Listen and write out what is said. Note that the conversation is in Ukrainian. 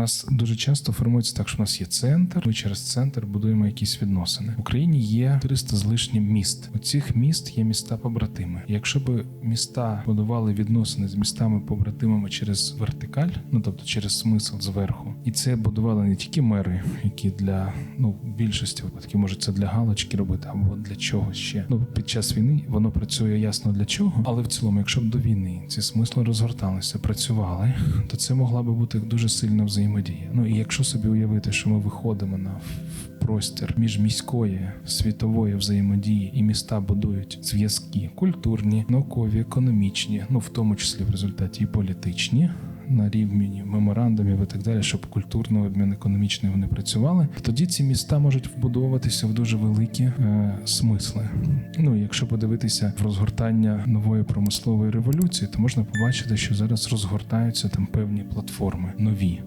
нас дуже часто формується так, що у нас є центр. Ми через центр будуємо якісь відносини. В Україні є 300 з лишнім міст. У цих міст є міста побратими. Якщо б міста будували відносини з містами побратимами через вертикаль, ну тобто через смисл зверху, і це будували не тільки мери, які для ну більшості випадків може це для галочки робити або для чогось ще. Ну під час війни воно працює ясно для чого, але в цілому, якщо б до війни ці смисли розгорталися, працювали, то це могла би бути дуже сильна взаємодія. Ну і якщо собі уявити, що ми виходимо на простір міжміської світової взаємодії, і міста будують зв'язки культурні, наукові, економічні, ну в тому числі в результаті і політичні. На рівні меморандумів і так далі, щоб культурний обмін економічний вони працювали, тоді ці міста можуть вбудовуватися в дуже великі е, смисли. Ну якщо подивитися в розгортання нової промислової революції, то можна побачити, що зараз розгортаються там певні платформи нові.